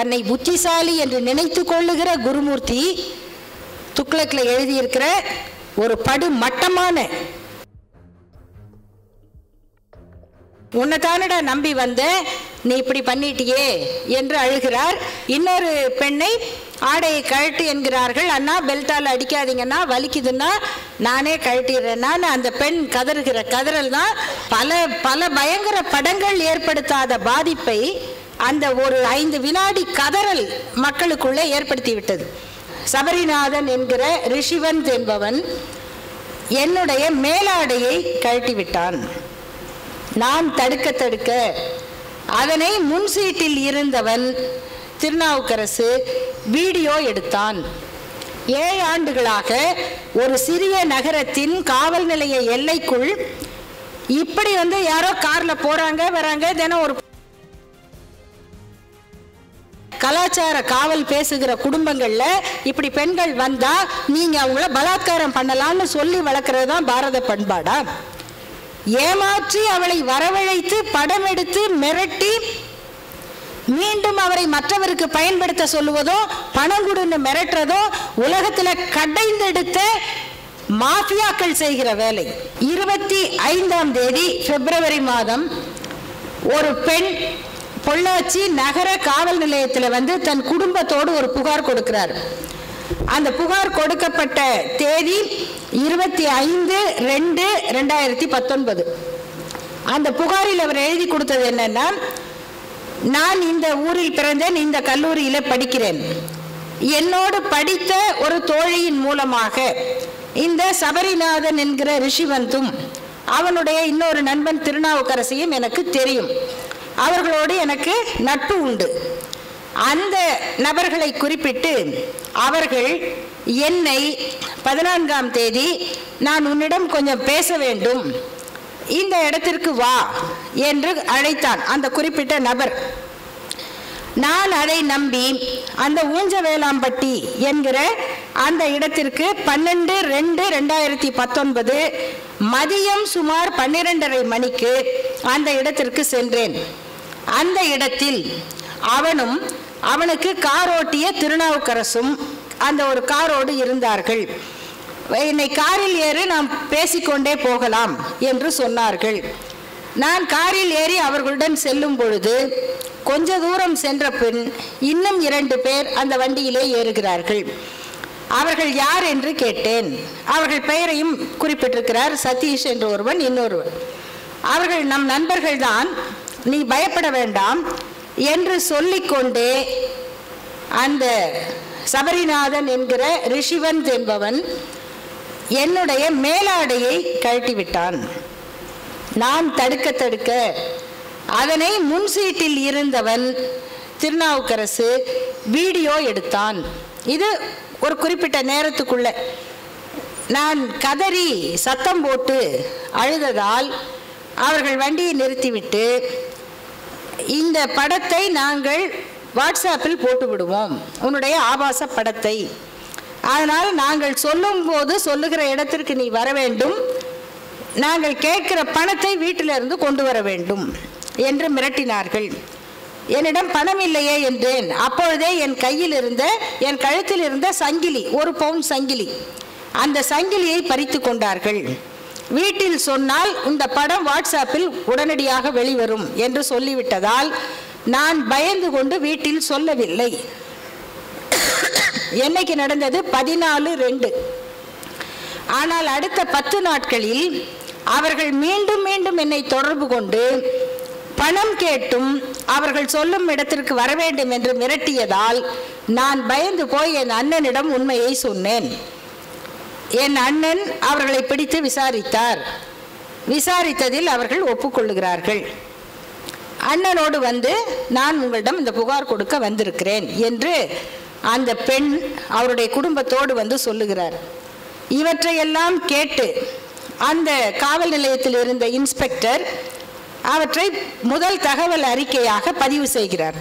தன்னை புத்திசாலி என்று நினைத்து கொள்ளுகிற குருமூர்த்தி துக்ளக்கில் எழுதியிருக்கிற ஒரு படு மட்டமான உன்னை தானடா நம்பி வந்தேன் நீ இப்படி பண்ணிட்டியே என்று அழுகிறார். இன்னொரு பெண்ணை ஆடையை கழட்டு என்கிறார்கள். அண்ணா பெல்ட்டால் அடிக்காதீங்கன்னா வலிக்குதுன்னா நானே கழட்டிடுறேன்னா அந்த பெண் கதறுகிற கதறல் தான் பல பல பயங்கர படங்கள் ஏற்படுத்தாத பாதிப்பை அந்த ஒரு ஐந்து வினாடி கதறல் மக்களுக்குள்ளே ஏற்படுத்திவிட்டது. சபரிநாதன் என்கிற ரிஷிவன் என்பவன் என்னுடைய மேலாடையை கழட்டி விட்டான் நான் தடுக்க தடுக்க அதனை முன் சீட்டில் இருந்தவன் திருநாவுக்கரசு வீடியோ எடுத்தான். ஏழு ஆண்டுகளாக ஒரு சிறிய நகரத்தின் காவல் நிலைய எல்லைக்குள் இப்படி வந்து யாரோ காரில் போகிறாங்க வராங்க தினம் ஒரு கலாச்சார காவல் பேசுகிற குடும்பங்களில் இப்படி பெண்கள் வந்தா நீங்க அவங்கள பலாத்காரம் பண்ணலாம்னு சொல்லி வளர்க்கறது தான் பாரத பண்பாடா? ஏமாற்றி அவளை வரவழைத்து படம் எடுத்து மிரட்டி மீண்டும் அவரை மற்றவருக்கு பயன்படுத்த சொல்லுவதோ பணம் கொடுன்னு மிரட்டுறதோ உலகத்துல கடைந்தெடுத்த மாஃபியாக்கள் செய்கிற வேலை. இருபத்தி ஐந்தாம் தேதி பிப்ரவரி மாதம் ஒரு பெண் பொள்ளாச்சி நகர காவல் நிலையத்தில் வந்து தன் குடும்பத்தோடு ஒரு புகார் கொடுக்கிறார். அந்த புகார் கொடுக்கப்பட்ட தேதி இருபத்தி ஐந்து ரெண்டு ரெண்டாயிரத்தி பத்தொன்பது. அந்த புகாரில் அவர் எழுதி கொடுத்தது என்னன்னா நான் இந்த ஊரில் பிறந்தேன் இந்த கல்லூரியில் படிக்கிறேன். என்னோடு படித்த ஒரு தோழியின் மூலமாக இந்த சபரிநாதன் என்கிற ரிஷிவந்தும் அவனுடைய இன்னொரு நண்பன் திருநாவுக்கரசையும் எனக்கு தெரியும். அவர்களோடு எனக்கு நட்பு உண்டு. அந்த நபர்களை குறிப்பிட்டு அவர்கள் என்னை பதினான்காம் தேதி நான் உன்னிடம் கொஞ்சம் பேச வேண்டும். இந்த இடத்திற்கு வா என்று அழைத்தான் அந்த குறிப்பிட்ட நபர். நான் அதை நம்பி அந்த ஊஞ்ச வேளாம்பட்டி என்கிற அந்த இடத்திற்கு பன்னெண்டு ரெண்டு ரெண்டாயிரத்தி பத்தொன்பது மதியம் சுமார் பன்னிரெண்டரை மணிக்கு அந்த இடத்திற்கு சென்றேன். அந்த இடத்தில் அவனும் அவனுக்கு காரோட்டிய திருநாவுக்கரசும் அந்த ஒரு காரோடு இருந்தார்கள். என்னை காரில் ஏறி நாம் பேசிக்கொண்டே போகலாம் என்று சொன்னார்கள். நான் காரில் ஏறி அவர்களுடன் செல்லும் பொழுது கொஞ்ச தூரம் சென்ற பின் இன்னும் இரண்டு பேர் அந்த வண்டியிலே ஏறுகிறார்கள். அவர்கள் யார் என்று கேட்டேன். அவர்கள் பெயரையும் குறிப்பிட்டிருக்கிறார் சதீஷ் என்ற ஒருவன் இன்னொருவன். அவர்கள் நம் நண்பர்கள்தான். நீ பயப்பட வேண்டாம் என்று சொல்லிக்கொண்டே அந்த சபரிநாதன் என்கிற ரிஷிவன் என்பவன் என்னுடைய மேலாடையை கழட்டிவிட்டான். நான் தடுக்க தடுக்க அதனை முன் சீட்டில் இருந்தவன் திருநாவுக்கரசு வீடியோ எடுத்தான். இது ஒரு குறிப்பிட்ட நேரத்துக்குள்ள. நான் கதறி சத்தம் போட்டு அழுததால் அவர்கள் வண்டியை நிறுத்திவிட்டு இந்த படத்தை நாங்கள் வாட்ஸ்அப்பில் போட்டு விடுவோம் உன்னுடைய ஆபாச படத்தை. அதனால் நாங்கள் சொல்லும்போது சொல்லுகிற இடத்திற்கு நீ வர வேண்டும். நாங்கள் கேட்கிற பணத்தை வீட்டிலிருந்து கொண்டு வர வேண்டும் என்று மிரட்டினார்கள். என்னிடம் பணம் இல்லையே என்றேன். அப்பொழுதே என் கையில் இருந்த என் கழுத்தில் இருந்த சங்கிலி ஒரு பவுன் சங்கிலி. அந்த சங்கிலியை பறித்து கொண்டார்கள். வீட்டில் சொன்னால் இந்த படம் வாட்ஸ்அப்பில் உடனடியாக வெளிவரும் என்று சொல்லிவிட்டதால் நான் பயந்து கொண்டு வீட்டில் சொல்லவில்லை. என்னைக்கு நடந்தது? பதினாலு ரெண்டு. ஆனால் அடுத்த பத்து நாட்களில் அவர்கள் மீண்டும் மீண்டும் என்னை தொடர்பு கொண்டு பணம் கேட்டும் அவர்கள் சொல்லும் இடத்திற்கு வர வேண்டும் என்று மிரட்டியதால் நான் பயந்து போய் என் அண்ணனிடம் உண்மையை சொன்னேன். என் அண்ணன் அவர்களை பிடித்து விசாரித்தார். விசாரித்ததில் அவர்கள் ஒப்புக்கொள்ளுகிறார்கள். அண்ணனோடு வந்து நான் உங்களிடம் இந்த புகார் கொடுக்க வந்திருக்கிறேன் என்று அந்த பெண் அவருடைய குடும்பத்தோடு வந்து சொல்லுகிறார். இவற்றையெல்லாம் கேட்டு அந்த காவல் நிலையத்தில் இருந்த இன்ஸ்பெக்டர் அவற்றை முதல் தகவல் அறிக்கையாக பதிவு செய்கிறார்.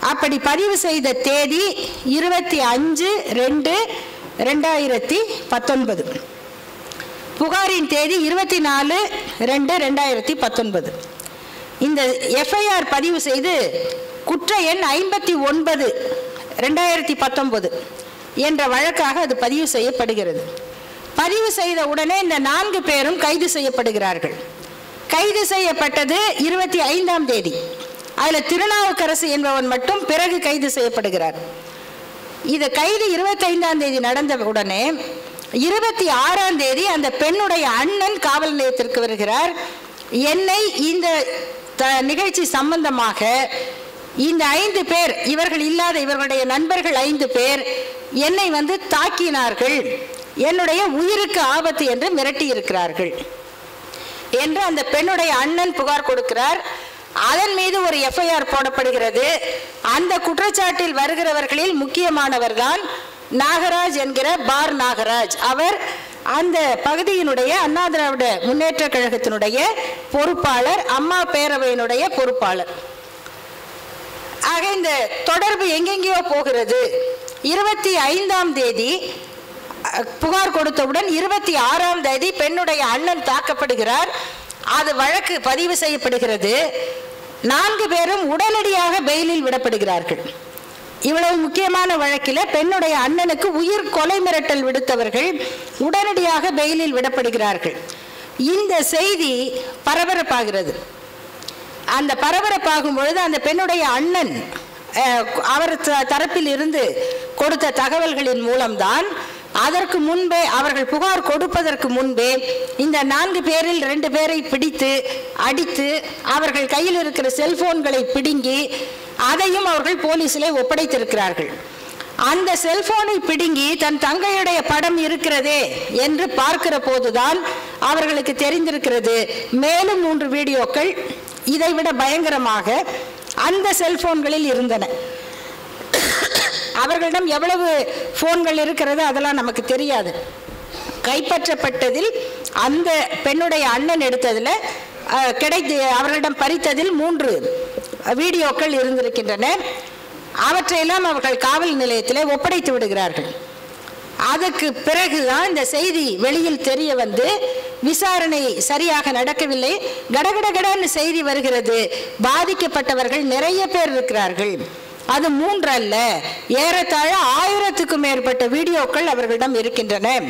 அப்படி பதிவு செய்த தேதி இருபத்தி அஞ்சு ரெண்டு ரெண்டாயிரத்தி பத்தொன்பது. புகாரின் தேதி இருபத்தி நாலு ரெண்டு ரெண்டாயிரத்தி பத்தொன்பது. இந்த எஃப்ஐஆர் பதிவு செய்து குற்ற எண் ஐம்பத்தி ஒன்பது ரெண்டாயிரத்தி பத்தொன்பது என்ற வழக்காக அது பதிவு செய்யப்படுகிறது. பதிவு செய்த உடனே இந்த நான்கு பேரும் கைது செய்யப்படுகிறார்கள். கைது செய்யப்பட்டது இருபத்தி ஐந்தாம் தேதி. அதில் திருநாவுக்கரசு என்பவன் மட்டும் பிறகு கைது செய்யப்படுகிறார். இது கைது இருபத்தைந்தாம் தேதி நடந்த உடனே இருபத்தி ஆறாம் தேதி அந்த பெண்ணுடைய அண்ணன் காவல் நிலையத்திற்கு வருகிறார். என்னை இந்த த- நிகழ்ச்சி சம்பந்தமாக இந்த ஐந்து பேர் இவர்கள் இல்லாத இவர்களுடைய நண்பர்கள் ஐந்து பேர் என்னை வந்து தாக்கினார்கள். என்னுடைய உயிருக்கு ஆபத்து என்று மிரட்டி இருக்கிறார்கள் என்று அந்த பெண்ணுடைய அண்ணன் புகார் கொடுக்கிறார். அதன் மீது ஒரு எஃப்ஐஆர் போடப்படுகிறது. அந்த குற்றச்சாட்டில் வருகிறவர்களில் முக்கியமானவர்தான் நாகராஜ் என்கிற பார் நாகராஜ். அவர் அந்த பகுதியினுடைய அண்ணா திராவிட முன்னேற்ற கழகத்தினுடைய பொறுப்பாளர் அம்மா பேரவையினுடைய பொறுப்பாளர். ஆக இந்த தொடர்பு எங்கெங்கேயோ போகிறது. இருபத்தி ஐந்தாம் தேதி புகார் கொடுத்தவுடன் இருபத்தி ஆறாம் தேதி பெண்ணுடைய அண்ணன் தாக்கப்படுகிறார். அது வழக்கு பதிவு செய்யப்படுகிறது. நான்கு பேரும் உடனடியாக பெயிலில் விடப்படுகிறார்கள். இவ்வளவு முக்கியமான வழக்கில் பெண்ணுடைய அண்ணனுக்கு உயிர் கொலை மிரட்டல் விடுத்தவர்கள் உடனடியாக பெயிலில் விடப்படுகிறார்கள். இந்த செய்தி பரபரப்பாகிறது. அந்த பரபரப்பாகும் பொழுது அந்த பெண்ணுடைய அண்ணன் அவர் த- தரப்பில் இருந்து கொடுத்த தகவல்களின் மூலம்தான் அதற்கு முன்பே அவர்கள் புகார் கொடுப்பதற்கு முன்பே இந்த நான்கு பேரில் ரெண்டு பேரை பிடித்து அடித்து அவர்கள் கையில் இருக்கிற செல்போன்களை பிடுங்கி அதையும் அவர்கள் போலீசிலே ஒப்படைத்திருக்கிறார்கள். அந்த செல்போனை பிடுங்கி தன் தங்கையுடைய படம் இருக்கிறதே என்று பார்க்கிற போதுதான் அவர்களுக்கு தெரிந்திருக்கிறது. மேலும் மூன்று வீடியோக்கள் இதைவிட பயங்கரமாக அந்த செல்போன்களில் இருந்தன. அவர்களிடம் எவ்வளவு ஃபோன்கள் இருக்கிறது அதெல்லாம் நமக்கு தெரியாது. கைப்பற்றப்பட்டதில் அந்த பெண்ணுடைய அண்ணன் எடுத்ததில் கிடைத்து அவர்களிடம் பறித்ததில் மூன்று வீடியோக்கள் இருந்திருக்கின்றன. அவற்றையெல்லாம் அவர்கள் காவல் நிலையத்தில் ஒப்படைத்து விடுகிறார்கள். அதுக்கு பிறகுதான் இந்த செய்தி வெளியில் தெரிய வந்து விசாரணை சரியாக நடக்கவில்லை. கடகடகடன்னு செய்தி வருகிறது. பாதிக்கப்பட்டவர்கள் நிறைய பேர் இருக்கிறார்கள். அது மூன்று அல்ல ஏறத்தாழ ஆயிரத்துக்கும் மேற்பட்ட வீடியோக்கள் அவர்களிடம் இருக்கின்றன.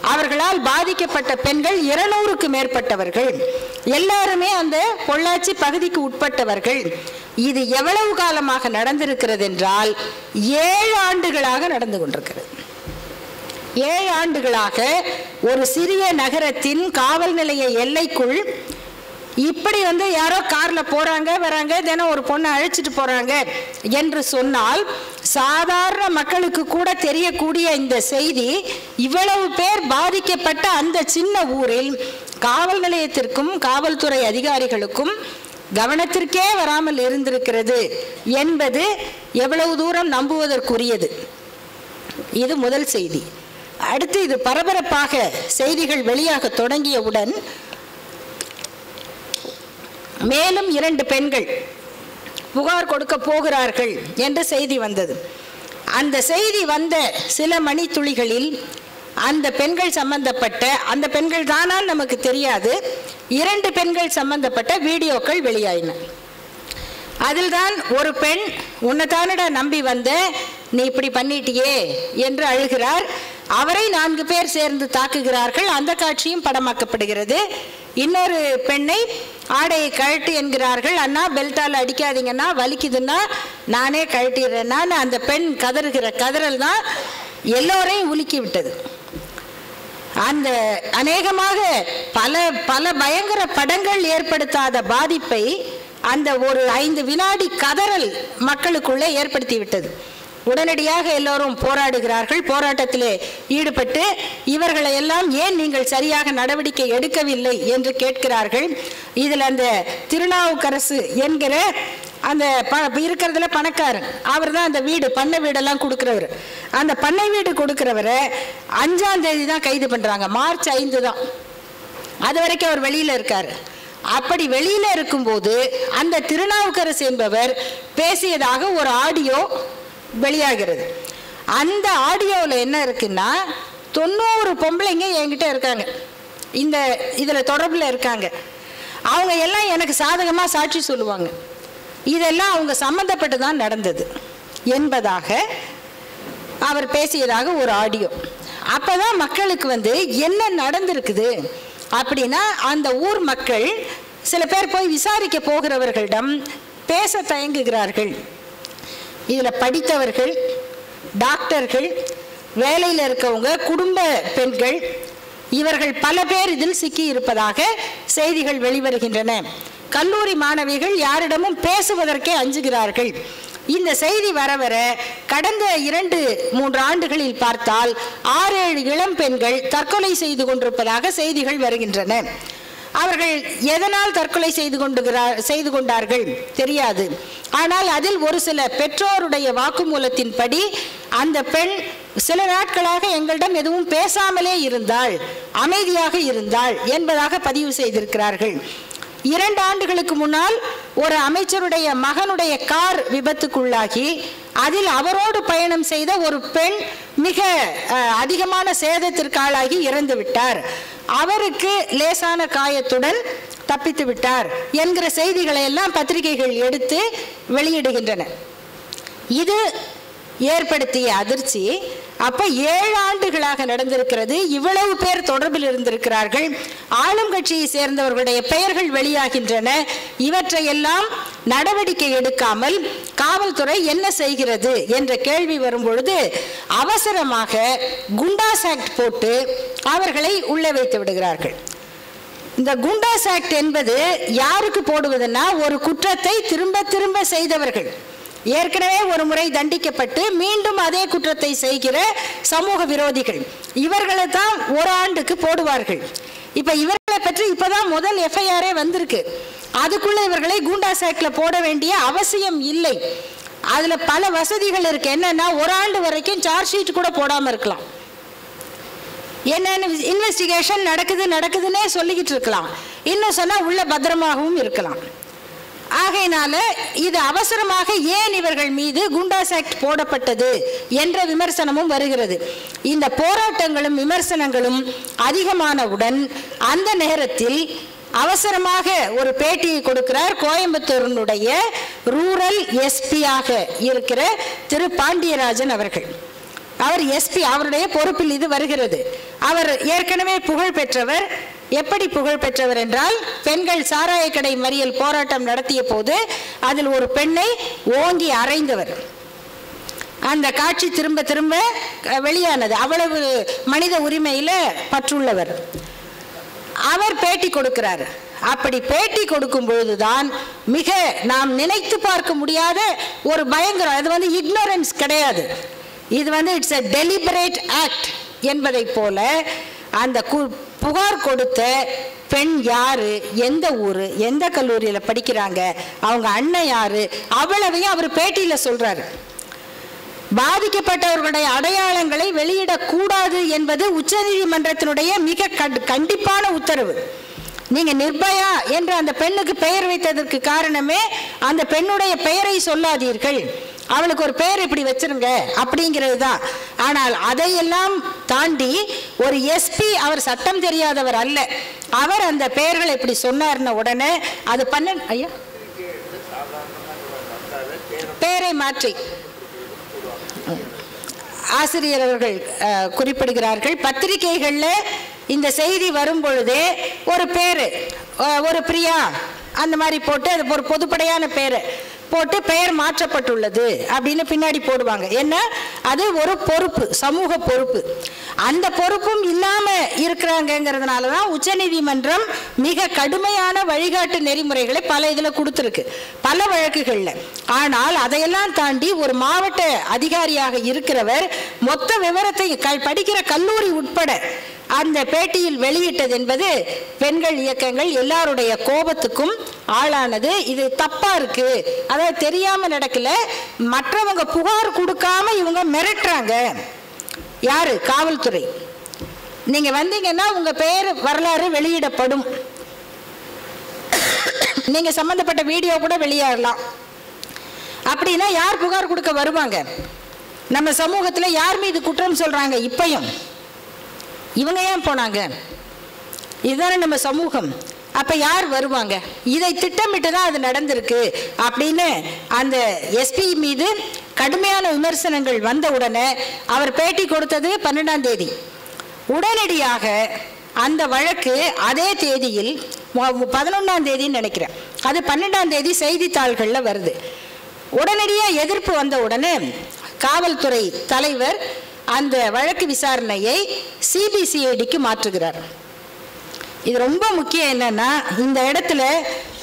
அவர்களால் பாதிக்கப்பட்ட பெண்கள் இருநூறுக்கு மேற்பட்டவர்கள். எல்லாருமே அந்த பொள்ளாச்சி பகுதிக்கு உட்பட்டவர்கள். இது எவ்வளவு காலமாக நடந்திருக்கிறது என்றால் ஏழு ஆண்டுகளாக நடந்து கொண்டிருக்கிறது. ஏழு ஆண்டுகளாக ஒரு சிறிய நகரத்தின் காவல் நிலைய எல்லைக்குள் இப்படி வந்து யாரோ காரில் போகிறாங்க வராங்க தினம் ஒரு பொண்ணை அழைச்சிட்டு போகிறாங்க என்று சொன்னால் சாதாரண மக்களுக்கு கூட தெரியக்கூடிய இந்த செய்தி இவ்வளவு பேர் பாதிக்கப்பட்ட அந்த சின்ன ஊரில் காவல் நிலையத்திற்கும் காவல்துறை அதிகாரிகளுக்கும் கவனத்திற்கே வராமல் இருந்திருக்கிறது என்பது எவ்வளவு தூரம் நம்புவதற்குரியது. இது முதல் செய்தி. அடுத்து இது பரபரப்பாக செய்திகள் வெளியாக தொடங்கியவுடன் மேலும் இரண்டு பெண்கள் புகார் கொடுக்க போகிறார்கள் என்ற செய்தி வந்தது. அந்த செய்தி வந்த சில மணித்துளிகளில் அந்த பெண்கள் சம்பந்தப்பட்ட அந்த பெண்கள் தானால் நமக்கு தெரியாது இரண்டு பெண்கள் சம்பந்தப்பட்ட வீடியோக்கள் வெளியாயின. அதில் தான் ஒரு பெண் உன்னை தானடா நம்பி வந்த நீ இப்படி பண்ணிட்டியே என்று அழுகிறார். அவரை நான்கு பேர் சேர்ந்து தாக்குகிறார்கள். அந்த காட்சியும் படமாக்கப்படுகிறது. இன்னொரு பெண்ணை ஆடையை கழட்டு என்கிறார்கள். அண்ணா பெல்ட்டால் அடிக்காதீங்கன்னா வலிக்குதுன்னா நானே கழட்டிடுறேன்னா அந்த பெண் கதறுகிற கதறல் தான் எல்லோரையும் உலுக்கி விட்டது. அந்த அநேகமாக பல பல பயங்கர படங்கள் ஏற்படுத்தாத பாதிப்பை அந்த ஒரு ஐந்து வினாடி கதறல் மக்களுக்குள்ளே ஏற்படுத்தி விட்டது. உடனடியாக எல்லோரும் போராடுகிறார்கள். போராட்டத்திலே ஈடுபட்டு இவர்களை எல்லாம் ஏன் நீங்கள் சரியாக நடவடிக்கை எடுக்கவில்லை என்று கேட்கிறார்கள். இதில் அந்த திருநாவுக்கரசு என்கிற அந்த ப இருக்கிறதுல பணக்காரன். அவர் தான் அந்த வீடு பண்ணை வீடெல்லாம் கொடுக்குறவர். அந்த பண்ணை வீடு கொடுக்குறவரை அஞ்சாம் தேதி தான் கைது பண்ணுறாங்க மார்ச் ஐந்து தான். அது வரைக்கும் அவர் வெளியில் இருக்கார். அப்படி வெளியில் இருக்கும்போது அந்த திருநாவுக்கரசு என்பவர் பேசியதாக ஒரு ஆடியோ வெளியாகிறது. அந்த ஆடியோவில் என்ன இருக்குன்னா தொண்ணூறு பொம்பளைங்க என்கிட்ட இருக்காங்க. இந்த இதில் தொடர்பில் இருக்காங்க. அவங்க எல்லாம் எனக்கு சாதகமாக சாட்சி சொல்லுவாங்க. இதெல்லாம் அவங்க சம்மந்தப்பட்டு தான் நடந்தது என்பதாக அவர் பேசியதாக ஒரு ஆடியோ. அப்போ தான் மக்களுக்கு வந்து என்ன நடந்திருக்குது அப்படின்னா அந்த ஊர் மக்கள் சில பேர் போய் விசாரிக்க போகிறவர்களிடம் பேச தயங்குகிறார்கள். இதில் படித்தவர்கள் டாக்டர்கள் வேலையில் இருக்கவங்க குடும்ப பெண்கள் இவர்கள் பல பேர் இதில் சிக்கி இருப்பதாக செய்திகள் வெளிவருகின்றன. கல்லூரி மாணவிகள் யாரிடமும் பேசுவதற்கே அஞ்சுகிறார்கள். இந்த செய்தி வர வர கடந்த இரண்டு மூன்று ஆண்டுகளில் பார்த்தால் ஆறு ஏழு இளம் பெண்கள் தற்கொலை செய்து கொண்டிருப்பதாக செய்திகள் வருகின்றன. அவர்கள் எதனால் தற்கொலை செய்து கொண்டுகிறார் செய்து கொண்டார்கள் தெரியாது. ஆனால் அதில் ஒரு சில பெற்றோருடைய வாக்குமூலத்தின்படி அந்த பெண் சில நாட்களாக எங்களிடம் எதுவும் பேசாமலே இருந்தாள் அமைதியாக இருந்தாள் என்பதாக பதிவு செய்திருக்கிறார்கள். இரண்டு ஆண்டுகளுக்கு முன்னால் ஒரு அமைச்சருடைய மகனுடைய கார் விபத்துக்குள்ளாகி அதில் அவரோடு பயணம் செய்த ஒரு பெண் மிக அதிகமான சேதத்திற்கு ஆளாகி இறந்து விட்டார். அவருக்கு லேசான காயத்துடன் தப்பித்து விட்டார் என்கிற செய்திகளை எல்லாம் பத்திரிகைகள் எடுத்து வெளியிடுகின்றன. இது ஏற்படுத்திய அதிர்ச்சி. அப்ப ஏழு ஆண்டுகளாக நடந்திருக்கிறது. இவ்வளவு பேர் தொடர்பில் இருந்திருக்கிறார்கள். ஆளும் கட்சியை சேர்ந்தவர்களுடைய பெயர்கள் வெளியாகின்றன. இவற்றையெல்லாம் நடவடிக்கை எடுக்காமல் காவல்துறை என்ன செய்கிறது என்ற கேள்வி வரும்பொழுது அவசரமாக குண்டாஸ் ஆக்ட் போட்டு அவர்களை உள்ளே வைத்து விடுகிறார்கள். இந்த குண்டாஸ் ஆக்ட் என்பது யாருக்கு போடுவதுன்னா ஒரு குற்றத்தை திரும்ப திரும்ப செய்தவர்கள். ஏற்கனவே ஒரு முறை தண்டிக்கப்பட்டு மீண்டும் அதே குற்றத்தை செய்கிற சமூக விரோதிகள். இவர்களை தான் ஒரு ஆண்டுக்கு போடுவார்கள். இப்ப இவர்களை பற்றி இப்பதான் முதல் எஃப்ஐஆரே வந்திருக்கு. அதுக்குள்ள இவர்களை கூண்டா ஆக்ட்ல போட வேண்டிய அவசியம் இல்லை. அதுல பல வசதிகள் இருக்கு. என்னன்னா ஒரு ஆண்டு வரைக்கும் சார்ஜ் ஷீட் கூட போடாம இருக்கலாம். என்னென்ன இன்வெஸ்டிகேஷன் நடக்குது நடக்குதுன்னே சொல்லிக்கிட்டு இருக்கலாம். இன்னும் சொன்னா உள்ள பத்திரமாகவும் இருக்கலாம். ஆகையினால இது அவசரமாக ஏன் இவர்கள் மீது குண்டாஸ் ஆக்ட் போடப்பட்டது என்ற விமர்சனமும் வருகிறது. இந்த போராட்டங்களும் விமர்சனங்களும் அதிகமானவுடன் அந்த நேரத்தில் அவசரமாக ஒரு பேட்டியை கொடுக்கிறார் கோயம்புத்தூரினுடைய ரூரல் எஸ்பியாக இருக்கிற திரு பாண்டியராஜன் அவர்கள். அவர் எஸ்பி அவருடைய பொறுப்பில் இது வருகிறது. அவர் ஏற்கனவே புகழ் பெற்றவர் எப்படி புகழ் பெற்றவர் என்றால் பெண்கள் சாராய கடை மறியல் போராட்டம் நடத்திய போது அதில் ஒரு பெண்ணை ஓங்கி அறைந்தவர் அந்த காட்சி திரும்ப திரும்ப வெளியானது. அவ்வளவு மனித உரிமையில பற்றுள்ளவர். அவர் பேட்டி கொடுக்கிறார். அப்படி பேட்டி கொடுக்கும் பொழுதுதான் மிக நாம் நினைத்து பார்க்க முடியாத ஒரு பயங்கரம். அது வந்து இக்னோரன்ஸ் கிடையாது. இது வந்து இட்ஸ் அ டெலிபரேட் ஆக்ட் என்பதைப் போல அந்த கு- புகார் கொடுத்த பெண் யாரு? எந்த ஊரு? எந்த கல்லூரியில படிக்கிறாங்க? அவங்க அண்ணன் யாரு? அவ்வளவையும் அவர் பேட்டியில சொல்றாரு. பாதிக்கப்பட்டவர்களுடைய அடையாளங்களை வெளியிடக்கூடாது என்பது உச்சநீதிமன்றத்தினுடைய மிக கண்- கண்டிப்பான உத்தரவு. நீங்க நிர்பயா என்று அந்த பெண்ணுக்கு பெயர் வைத்ததற்கு காரணமே அந்த பெண்ணுடைய பெயரை சொல்லாதீர்கள். அவளுக்கு ஒரு பெயர் இப்படி வச்சிருங்க அப்படிங்கிறது தான் ஆனால் அதையெல்லாம் தாண்டி ஒரு எஸ்பி அவர் சட்டம் தெரியாதவர் அல்ல. அவர் அந்த பெயர்களை இப்படி சொன்னார்ன உடனே அது பண்ண ஐயா. பெயரை மாற்றி. ஆசிரியர் அவர்கள் அஹ், குறிப்பிடுகிறார்கள் பத்திரிகைகள்ல இந்த செய்தி வரும் பொழுதே ஒரு பேரு ஒரு பிரியா அந்த மாதிரி போட்டு அது ஒரு பொதுப்படையான பேரு. போட்டு பெயர் மாற்றப்பட்டுள்ளது அப்படின்னு பின்னாடி போடுவாங்க. என்ன? அது ஒரு பொறுப்பு சமூக பொறுப்பு. அந்த பொறுப்பும் இல்லாம இருக்கிறாங்கங்கிறதுனால தான் உச்சநீதிமன்றம் மிக கடுமையான வழிகாட்டு நெறிமுறைகளை பல இதில் கொடுத்துருக்கு. பல வழக்குகளில். ஆனால் அதையெல்லாம் தாண்டி ஒரு மாவட்ட அதிகாரியாக இருக்கிறவர் மொத்த விவரத்தை க- படிக்கிற கல்லூரி உட்பட அந்த பேட்டியில் வெளியிட்டது என்பது பெண்கள் இயக்கங்கள் எல்லாருடைய கோபத்துக்கும் ஆளானது. இது தப்பா இருக்கு. அதாவது தெரியாம நடக்கல. மற்றவங்க புகார் கொடுக்காம இவங்க மிரட்டுறாங்க. யாரு? காவல்துறை. நீங்க வந்தீங்கன்னா உங்க பெயர் வரலாறு வெளியிடப்படும். நீங்க சம்பந்தப்பட்ட வீடியோ கூட வெளியாகலாம் அப்படின்னா யார் புகார் கொடுக்க வருவாங்க? நம்ம சமூகத்துல யார் மீது குற்றம் சொல்றாங்க? இப்பயும். இவங்க ஏன் போனாங்க? இதுதானே நம்ம சமூகம். அப்போ யார் வருவாங்க? இதை திட்டமிட்டு தான் அது நடந்திருக்கு அப்படின்னு அந்த எஸ்பி மீது கடுமையான விமர்சனங்கள் வந்த உடனே அவர் பேட்டி கொடுத்தது பன்னெண்டாம் தேதி. உடனடியாக அந்த வழக்கு அதே தேதியில் பதினொன்றாம் தேதின்னு நினைக்கிறேன். அது பன்னெண்டாம் தேதி செய்தித்தாள்களில் வருது. உடனடியாக எதிர்ப்பு வந்த உடனே காவல்துறை தலைவர் அந்த வழக்கு விசாரணையை சிபிசிஐடிக்கு மாற்றுகிறார். இது ரொம்ப முக்கியம் என்னன்னா இந்த இடத்துல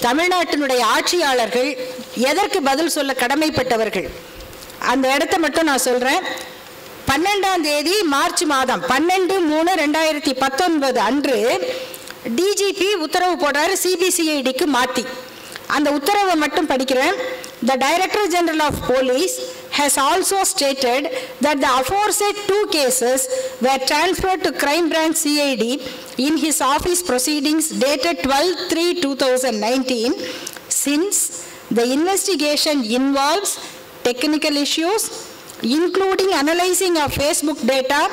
தமிழ்நாட்டினுடைய ஆட்சியாளர்கள் எதற்கு பதில் சொல்ல கடமைப்பட்டவர்கள்? அந்த இடத்த மட்டும் நான் சொல்றேன். பன்னெண்டாம் தேதி மார்ச் மாதம் பன்னெண்டு மூணு ரெண்டாயிரத்தி பத்தொன்பது அன்று டிஜிபி உத்தரவு போடுறாரு சிபிசிஐடிக்கு மாற்றி அந்த உத்தரவை மட்டும் படிக்கிறேன். The director general of police has also stated that the aforesaid two cases were transferred to Crime Branch CID in his office proceedings dated 12-3-2019 since the investigation involves technical issues including analyzing of Facebook data,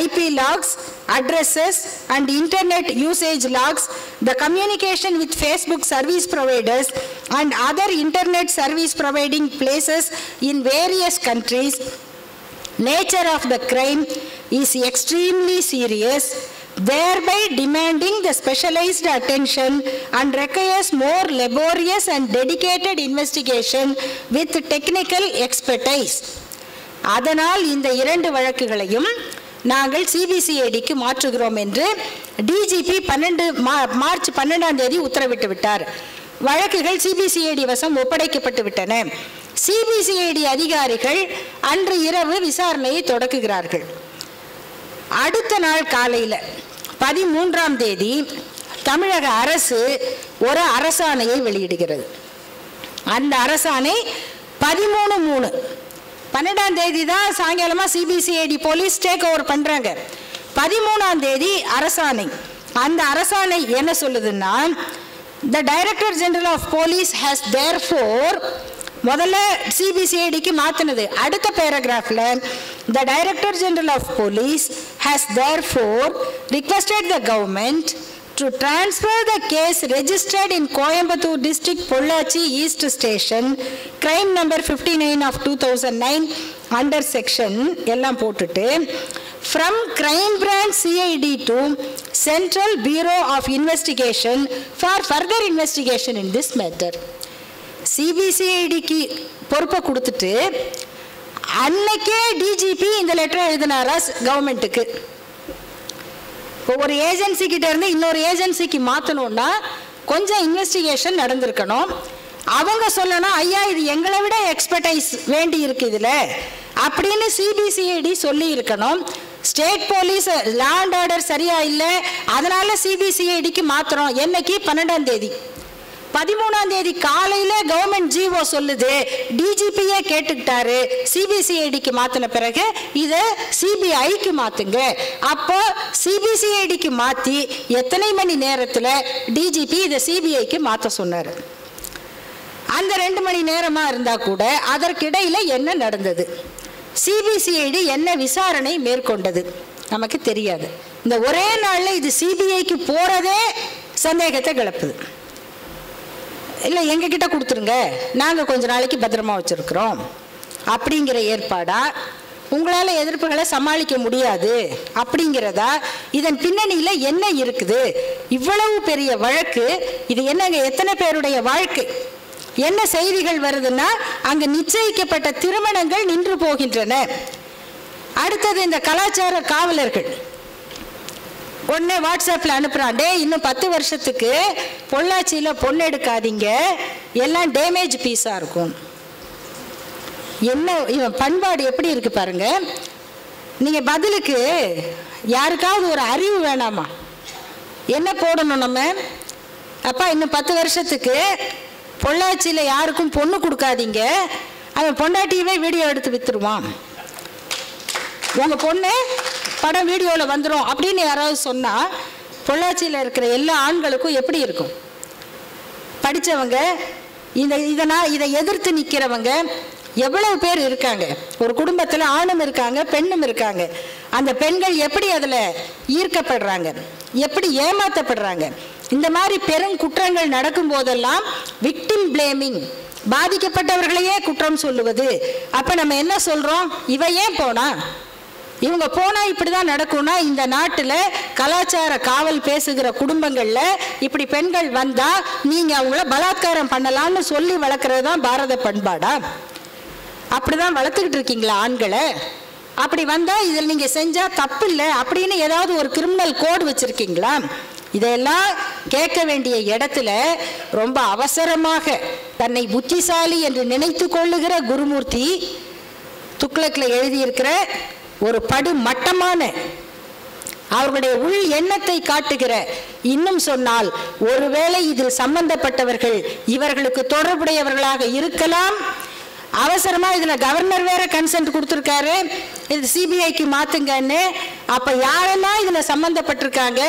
IP logs, addresses and internet usage logs, the communication with Facebook service providers and other internet service providing places in various countries, nature of the crime is extremely serious, thereby demanding the specialized attention and requires more laborious and dedicated investigation with technical expertise. அதனால் இந்த இரண்டு வழக்குகளையும் நாங்கள் சிபிசிஐடிக்கு மாற்றுகிறோம் என்று DGP பன்னெண்டு March பன்னெண்டாம் தேதி உத்தரவிட்டு விட்டார். வழக்குகள் சிபிசிஐடி வசம் ஒப்படைக்கப்பட்டு விட்டன. சிபிசிஐடி அதிகாரிகள் அன்று இரவு விசாரணையை தொடக்குகிறார்கள். அடுத்த நாள் காலையில் பதிமூன்றாம் தேதி தமிழக அரசு ஒரு அரசாணையை வெளியிடுகிறது. அந்த அரசாணை பதிமூணு மூணு பன்னெண்டாம் தேதி தான் சாயங்காலமாக சிபிசிஐடி போலீஸ் டேக் ஓவர் பண்ணுறாங்க பதிமூணாம் தேதி அரசாணை. அந்த அரசாணை என்ன சொல்லுதுன்னா the director general of police has therefore முதல்ல சிபிசிஐடிக்கு மாற்றினது அடுத்த பேராகிராஃபில் the director general of police has therefore requested the government to transfer the case registered in Coimbatore district Pollachi East Station crime number 59 of 2009 under section எல்லாம் போட்டுட்டு from crime branch CID to Central Bureau of Investigation for further investigation in this matter சிபிசிஐடிக்கு பொறுப்பை கொடுத்துட்டு அன்னைக்கே DGP இந்த letter எழுதினாரா கவர்மெண்ட்டுக்கு ஒரு agency கிட்ட இருந்து இன்னொரு ஏஜென்சிக்கு மாற்றணும்னா கொஞ்சம் இன்வெஸ்டிகேஷன் நடந்திருக்கணும். அவங்க சொல்லணும் ஐயா இது எங்களை விட எக்ஸ்பர்டைஸ் வேண்டி இருக்கு இதில். அப்படின்னு சிபிசிஐடி சொல்லி இருக்கணும். ஸ்டேட் போலீஸ் லேண்ட் ஆர்டர் சரியா இல்லை அதனால சிபிசிஐடிக்கு மாத்திரம் என்னைக்கு? பன்னெண்டாம் தேதி. பதிமூணாம் தேதி காலையில கவர்மெண்ட் ஜிஓ சொல்லுது. டிஜிபியே கேட்டுக்கிட்டாரு. சிபிசிஐடிக்கு மாத்தின பிறகு இதை சிபிஐக்கு மாத்துங்க. அப்போ சிபிசிஐடிக்கு மாத்தி எத்தனை மணி நேரத்தில் டிஜிபி இதை சிபிஐக்கு மாற்ற சொன்னார். அந்த ரெண்டு மணி நேரமா இருந்தா கூட அதற்கிடையில என்ன நடந்தது? சிபிசிஐடி என்ன விசாரணை மேற்கொண்டது? நமக்கு தெரியாது. இந்த ஒரே நாள்ல இது சிபிஐக்கு போறதே சந்தேகத்தை கிளப்புது. இல்லை எங்ககிட்ட கொடுத்துருங்க. நாங்கள் கொஞ்ச நாளைக்கு பத்திரமா வச்சுருக்குறோம். அப்படிங்கிற ஏற்பாடா உங்களால் எதிர்ப்புகளை சமாளிக்க முடியாது. அப்படிங்கிறதா இதன் பின்னணியில் என்ன இருக்குது? இவ்வளவு பெரிய வழக்கு இது என்னங்க எத்தனை பேருடைய வாழ்க்கை? என்ன செய்திகள் வருதுன்னா அங்கு நிச்சயிக்கப்பட்ட திருமணங்கள் நின்று போகின்றன. அடுத்தது இந்த கலாச்சார காவலர்கள். உடனே வாட்ஸ்அப்பில் அனுப்புகிறான் டே இன்னும் பத்து வருஷத்துக்கு பொள்ளாச்சியில் பொண்ணு எடுக்காதீங்க. எல்லாம் டேமேஜ் பீஸாக இருக்கும். என்ன இவன் பண்பாடு எப்படி இருக்கு பாருங்க. நீங்கள் பதிலுக்கு யாருக்காவது ஒரு அறிவு வேணாமா? என்ன போடணும் நம்ம? அப்பா இன்னும் பத்து வருஷத்துக்கு பொள்ளாச்சியில் யாருக்கும் பொண்ணு கொடுக்காதீங்க. அவன் பொண்டாட்டியவே வீடியோ எடுத்து வித்துருவான். உங்கள் பொண்ணு படம் வீடியோவில் வந்துடும் அப்படின்னு யாராவது சொன்னால் பொள்ளாச்சியில் இருக்கிற எல்லா ஆண்களுக்கும் எப்படி இருக்கும்? படித்தவங்க இதை இதனால் இதை எதிர்த்து நிற்கிறவங்க எவ்வளவு பேர் இருக்காங்க? ஒரு குடும்பத்தில் ஆணும் இருக்காங்க பெண்ணும் இருக்காங்க. அந்த பெண்கள் எப்படி அதில் ஈர்க்கப்படுறாங்க? எப்படி ஏமாற்றப்படுறாங்க இந்த மாதிரி பெரும் குற்றங்கள் நடக்கும் போதெல்லாம் விக்டிம் பிளேமிங் பாதிக்கப்பட்டவர்களையே குற்றம் சொல்லுவது. அப்ப நம்ம என்ன சொல்றோம்? இவ ஏன் போனா? இவங்க போனால் இப்படி தான் நடக்கும்னா இந்த நாட்டில் கலாச்சார காவல் பேசுகிற குடும்பங்களில் இப்படி பெண்கள் வந்தால் நீங்கள் அவங்கள பலாத்காரம் பண்ணலாம்னு சொல்லி வளர்க்குறது தான் பாரத பண்பாடா? அப்படிதான் வளர்த்துக்கிட்டு இருக்கீங்களா ஆண்களை? அப்படி வந்தால் இதில் நீங்கள் செஞ்சால் தப்பு இல்லை அப்படின்னு ஏதாவது ஒரு கிரிமினல் கோடு வச்சுருக்கீங்களா? இதையெல்லாம் கேட்க வேண்டிய இடத்துல ரொம்ப அவசரமாக தன்னை புத்திசாலி என்று நினைத்து கொள்ளுகிற குருமூர்த்தி துக்ளக்கில் எழுதியிருக்கிற ஒரு படு மட்டமான அவர்களுடைய உள் எண்ணத்தை காட்டுகிற இன்னும் சொன்னால் ஒருவேளை இதில் சம்பந்தப்பட்டவர்கள் இவர்களுக்கு தொடர்புடையவர்களாக இருக்கலாம். அவசரமா இதுல கவர்னர் வேற கன்சென்ட் கொடுத்துருக்காரு. இது சிபிஐக்கு மாத்துங்கன்னு. அப்ப யாரெல்லாம் இதுல சம்பந்தப்பட்டிருக்காங்க?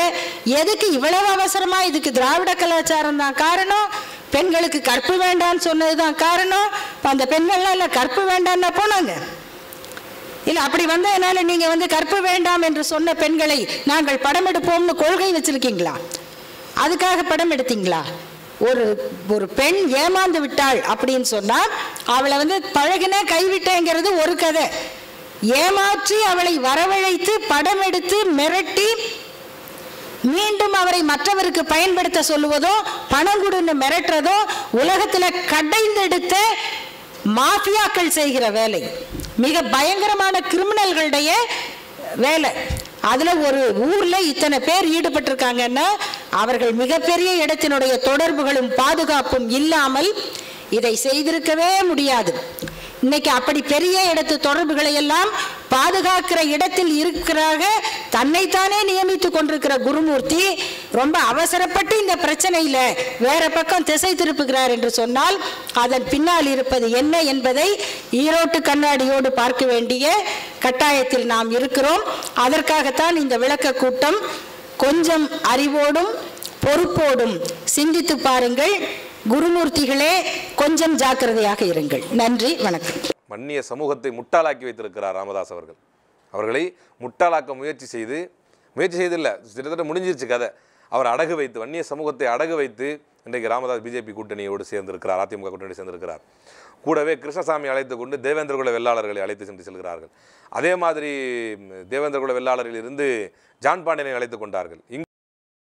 எதுக்கு இவ்வளவு அவசரமா இதுக்கு திராவிட கலாச்சாரம் தான் காரணம்? பெண்களுக்கு கற்பு வேண்டாம்னு சொன்னதுதான் காரணம். இப்போ அந்த பெண்கள்லாம் இல்லை கற்பு வேண்டாம்னா போனாங்க. இல்ல அப்படி வந்ததுனால நீங்க வந்து கற்பு வேண்டாம் என்று சொன்ன பெண்களை நாங்கள் படம் எடுப்போம்னு கொள்கை வச்சிருக்கீங்களா? அதுக்காக படம் எடுத்தீங்களா? ஒரு ஒரு பெண் ஏமாந்து விட்டாள் அப்படின்னு சொன்னா அவளை வந்து பழகின கைவிட்டேங்கிறது ஒரு கதை. ஏமாற்றி அவளை வரவழைத்து படம் எடுத்து மிரட்டி மீண்டும் அவரை மற்றவருக்கு பயன்படுத்த சொல்லுவதோ பணம் கொடுன்னு மிரட்டுறதோ உலகத்துல கடைந்தெடுத்த மாஃபியாக்கள் செய்கிற வேலை. மிக பயங்கரமான கிரிமினல்களுடைய வேலை. அதுல ஒரு ஊர்ல இத்தனை பேர் ஈடுபட்டிருக்காங்கன்னா அவர்கள் மிகப்பெரிய இடத்தினுடைய தொடர்புகளும் பாதுகாப்பும் இல்லாமல் இதை செய்திருக்கவே முடியாது. இன்னைக்கு அப்படி பெரிய இடத்து தொடர்புகளை எல்லாம் பாதுகாக்கிற இடத்தில் இருக்கிறாக தன்னைத்தானே நியமித்து கொண்டிருக்கிற குருமூர்த்தி ரொம்ப அவசரப்பட்டு இந்த பிரச்சனையில வேற பக்கம் திசை திருப்புகிறார் என்று சொன்னால் அதன் பின்னால் இருப்பது என்ன என்பதை ஈரோட்டு கண்ணாடியோடு பார்க்க வேண்டிய கட்டாயத்தில் நாம் இருக்கிறோம். அதற்காகத்தான் இந்த விளக்க கூட்டம் கொஞ்சம் அறிவோடும் பொறுப்போடும் சிந்தித்து பாருங்கள். குருமூர்த்திகளே கொஞ்சம் ஜாக்கிரதையாக இருங்கள். நன்றி வணக்கம். மன்னிய சமூகத்தை முட்டாளாக்கி வைத்திருக்கிறார் ராமதாஸ் அவர்கள். அவர்களை முட்டாளாக்க முயற்சி செய்து முயற்சி செய்தில்லை கிட்டத்தட்ட முடிஞ்சிருச்சு கதை. அவர் அடகு வைத்து வன்னிய சமூகத்தை அடகு வைத்து இன்றைக்கு ராமதாஸ் பிஜேபி கூட்டணியோடு சேர்ந்திருக்கிறார் அதிமுக கூட்டணி சேர்ந்திருக்கிறார். கூடவே கிருஷ்ணசாமி அழைத்து கொண்டு தேவேந்திரகுல வெள்ளாளர்களை அழைத்து சென்று செல்கிறார்கள். அதே மாதிரி தேவேந்திரகுல வெள்ளாளர்கள் இருந்து ஜான் பாண்டியனை அழைத்து கொண்டார்கள்.